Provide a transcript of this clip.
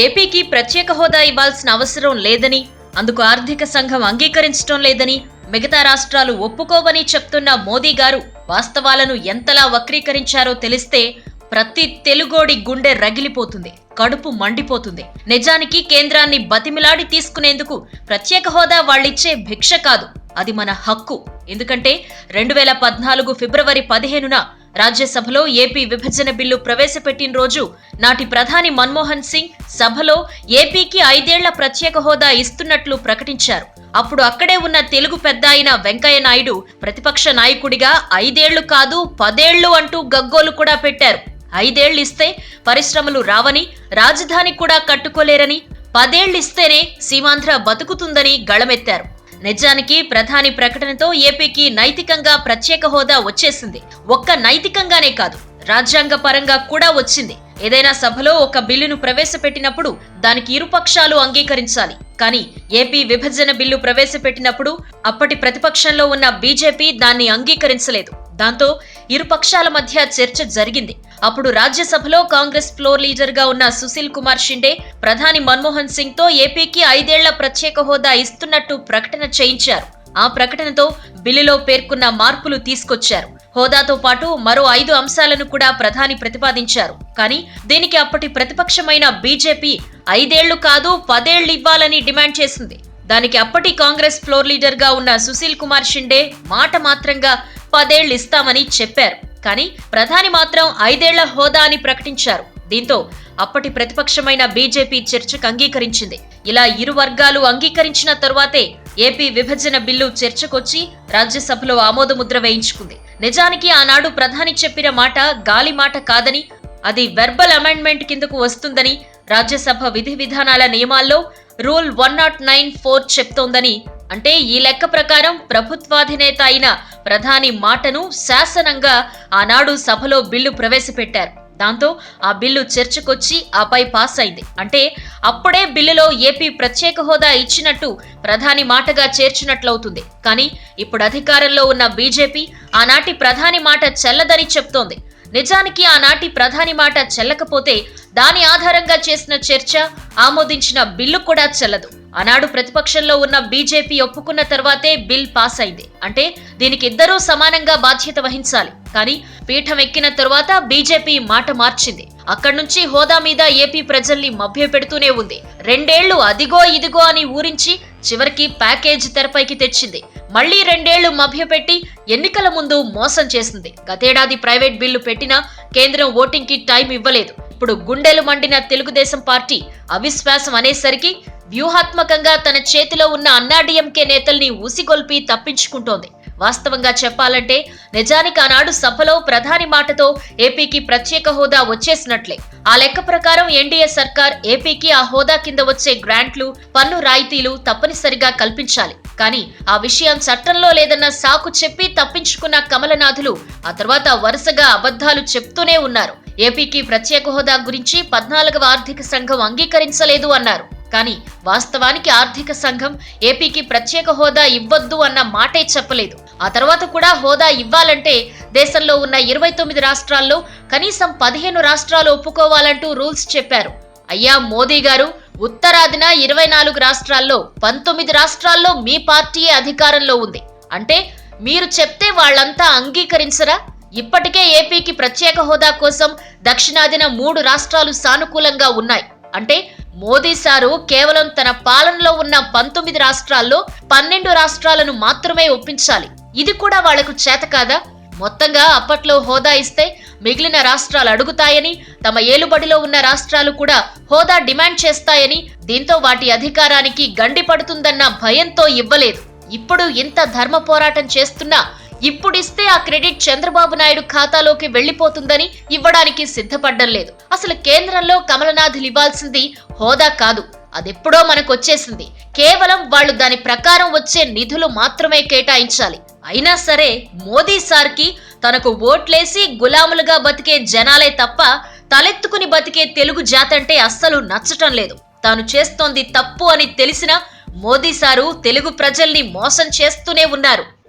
ఏపీకి ప్రత్యేక హోదా ఇవ్వాల్సిన అవసరం లేదని అందుకు ఆర్థిక సంఘం అంగీకరించడం లేదని మిగతా రాష్ట్రాలు ఒప్పుకోవని చెప్తున్న మోదీ గారు వాస్తవాలను ఎంతలా వక్రీకరించారో తెలిస్తే ప్రతి తెలుగోడి గుండె రగిలిపోతుంది కడుపు మండిపోతుంది. నిజానికి కేంద్రాన్ని బతిమిలాడి తీసుకునేందుకు ప్రత్యేక హోదా వాళ్ళిచ్చే భిక్ష కాదు అది మన హక్కు. ఎందుకంటే రెండు వేల పద్నాలుగు ఫిబ్రవరి పదిహేనున రాజ్యసభలో ఏపీ విభజన బిల్లు ప్రవేశపెట్టిన రోజు నాటి ప్రధాని మన్మోహన్ సింగ్ సభలో ఏపీకి ఐదేళ్ళ ప్రత్యేక హోదా ఇస్తున్నట్లు ప్రకటించారు. అప్పుడు అక్కడే ఉన్న తెలుగు పెద్ద అయిన వెంకయ్య నాయుడు ప్రతిపక్ష నాయకుడిగా ఐదేళ్ళు కాదు పదేళ్ళు అంటూ గగ్గోలు కూడా పెట్టారు. ఐదేళ్ళిస్తే పరిశ్రమలు రావని రాజధాని కూడా కట్టుకోలేరని పదేళ్ళిస్తేనే సీమాంధ్ర బతుకుతుందని గళమెత్తారు. నిజానికి ప్రధాని ప్రకటనతో ఏపీకి నైతికంగా ప్రత్యేక హోదా వచ్చేసింది. ఒక్క నైతికంగానే కాదు రాజ్యాంగ పరంగా కూడా వచ్చింది. ఏదైనా సభలో ఒక బిల్లును ప్రవేశపెట్టినప్పుడు దానికి ఇరుపక్షాలు అంగీకరించాలి. కానీ ఏపీ విభజన బిల్లు ప్రవేశపెట్టినప్పుడు అప్పటి ప్రతిపక్షంలో ఉన్న బీజేపీ దాన్ని అంగీకరించలేదు. దాంతో ఇరుపక్షాల మధ్య చర్చ జరిగింది. అప్పుడు రాజ్యసభలో కాంగ్రెస్ ఫ్లోర్ లీడర్గా ఉన్న సుశీల్ కుమార్ షిండే ప్రధాని మన్మోహన్ సింగ్తో ఏపీకి ఐదేళ్ళ ప్రత్యేక హోదా ఇస్తున్నట్టు ప్రకటన చేయించారు. ఆ ప్రకటనతో బిల్లులో పేర్కొన్న మార్పులు తీసుకొచ్చారు. హోదాతో పాటు మరో ఐదు అంశాలను కూడా ప్రధాని ప్రతిపాదించారు. కానీ దీనికి అప్పటి ప్రతిపక్షమైన బీజేపీ ఐదేళ్ళు కాదు పదేళ్ళు ఇవ్వాలని డిమాండ్ చేసింది. దానికి అప్పటి కాంగ్రెస్ ఫ్లోర్ లీడర్గా ఉన్న సుశీల్ కుమార్ షిండే మాట మాత్రంగా పదేళ్ళు ఇస్తామని చెప్పారు. కానీ ప్రధాని మాత్రం ఐదేళ్ళ హోదా అని ప్రకటించారు. దీంతో అప్పటి ప్రతిపక్షమైన బీజేపీ చర్చకు అంగీకరించింది. ఇలా ఇరు వర్గాలు అంగీకరించిన తరువాతే ఏపీ విభజన బిల్లు చర్చకొచ్చి రాజ్యసభలో ఆమోదముద్ర వేయించుకుంది. నిజానికి ఆనాడు ప్రధాని చెప్పిన మాట గాలి మాట కాదని అది వెర్బల్ అమెండ్మెంట్ కిందకు వస్తుందని రాజ్యసభ విధి విధానాల నియమాల్లో rule one not nine four చెప్తోందని అంటే ఈ లెక్క ప్రకారం ప్రభుత్వాధినేత అయిన ప్రధాని మాటను శాసనంగా ఆనాడు సభలో బిల్లు ప్రవేశపెట్టారు. దాంతో ఆ బిల్లు చర్చకొచ్చి ఆపై పాస్ అయింది. అంటే అప్పుడే బిల్లులో ఏపీ ప్రత్యేక హోదా ఇచ్చినట్టు ప్రధాని మాటగా చేర్చినట్లవుతుంది. కానీ ఇప్పుడు అధికారంలో ఉన్న బీజేపీ ఆనాటి ప్రధాని మాట చెల్లదని చెప్తోంది. నిజానికి ఆనాటి ప్రధాని మాట చెల్లకపోతే దాని ఆధారంగా చేసిన చర్చ ఆమోదించిన బిల్లు కూడా చెల్లదు. ఆనాడు ప్రతిపక్షంలో ఉన్న బీజేపీ ఒప్పుకున్న తర్వాతే బిల్ పాస్ అయింది. అంటే దీనికి ఇద్దరూ సమానంగా బాధ్యత వహించాలి. కానీ పీఠం ఎక్కిన తర్వాత బీజేపీ మాట మార్చింది. అక్కడి నుంచి హోదా మీద ఏపీ ప్రజల్ని మభ్యపెడుతూనే ఉంది. రెండేళ్ళు అదిగో ఇదిగో అని ఊరించి చివరికి ప్యాకేజ్ తెరపైకి తెచ్చింది. మళ్ళీ రెండేళ్ళు మభ్యపెట్టి ఎన్నికల ముందు మోసం చేసింది. గతేడాది ప్రైవేట్ బిల్లు పెట్టినా కేంద్రం ఓటింగ్కి టైం ఇవ్వలేదు. ఇప్పుడు గుండెలు మండిన తెలుగుదేశం పార్టీ అవిశ్వాసం అనేసరికి వ్యూహాత్మకంగా తన చేతిలో ఉన్న అన్నాడీఎంకే నేతల్ని ఊసిగొల్పి తప్పించుకుంటోంది. వాస్తవంగా చెప్పాలంటే నిజానికి ఆనాడు సభలో ప్రధాని మాటతో ఏపీకి ప్రత్యేక హోదా వచ్చేసినట్లే. ఆ లెక్క ప్రకారం ఎన్డీఏ సర్కార్ ఏపీకి ఆ హోదా కింద వచ్చే గ్రాంట్లు పన్ను రాయితీలు తప్పనిసరిగా కల్పించాలి. కానీ ఆ విషయం చట్టంలో లేదన్న సాకు చెప్పి తప్పించుకున్న కమలనాథులు ఆ తర్వాత వరుసగా అబద్ధాలు చెప్తూనే ఉన్నారు. ఏపీకి ప్రత్యేక హోదా గురించి పద్నాలుగవ ఆర్థిక సంఘం అంగీకరించలేదు అన్నారు. కానీ వాస్తవానికి ఆర్థిక సంఘం ఏపీకి ప్రత్యేక హోదా ఇవ్వద్దు అన్న మాటే చెప్పలేదు. ఆ తర్వాత కూడా హోదా ఇవ్వాలంటే దేశంలో ఉన్న ఇరవై తొమ్మిది రాష్ట్రాల్లో కనీసం పదిహేను రాష్ట్రాలు ఒప్పుకోవాలంటూ రూల్స్ చెప్పారు. అయ్యా మోదీ గారు ఉత్తరాదిన ఇరవై నాలుగు రాష్ట్రాల్లో పంతొమ్మిది రాష్ట్రాల్లో మీ పార్టీయే అధికారంలో ఉంది. అంటే మీరు చెప్తే వాళ్ళంతా అంగీకరించరా? ఇప్పటికే ఏపీకి ప్రత్యేక హోదా కోసం దక్షిణాదిన మూడు రాష్ట్రాలు సానుకూలంగా ఉన్నాయి. అంటే మోదీ సారు కేవలం తన పాలనలో ఉన్న పంతొమ్మిది రాష్ట్రాల్లో పన్నెండు రాష్ట్రాలను మాత్రమే ఒప్పించాలి. ఇది కూడా వాళ్ళకు చేత కాదా? మొత్తంగా అప్పట్లో హోదా ఇస్తే మిగిలిన రాష్ట్రాలు అడుగుతాయని తమ ఏలుబడిలో ఉన్న రాష్ట్రాలు కూడా హోదా డిమాండ్ చేస్తాయని దీంతో వాటి అధికారానికి గండి పడుతుందన్న భయంతో ఇవ్వలేదు. ఇప్పుడు ఇంత ధర్మ పోరాటం చేస్తున్నా ఇప్పుడిస్తే ఆ క్రెడిట్ చంద్రబాబు నాయుడు ఖాతాలోకి వెళ్ళిపోతుందని ఇవ్వడానికి సిద్ధపడ్డం లేదు. అసలు కేంద్రంలో కమలనాథులు ఇవ్వాల్సింది హోదా కాదు. అదెప్పుడో మనకొచ్చేసింది. కేవలం వాళ్ళు దాని ప్రకారం వచ్చే నిధులు మాత్రమే కేటాయించాలి. అయినా సరే మోదీ సార్కి తనకు ఓట్లేసి గులాములుగా బతికే జనాలే తప్ప తలెత్తుకుని బతికే తెలుగు జాతంటే అస్సలు నచ్చటం లేదు. తాను చేస్తోంది తప్పు అని తెలిసిన మోదీ సారు తెలుగు ప్రజల్ని మోసం చేస్తూనే ఉన్నారు.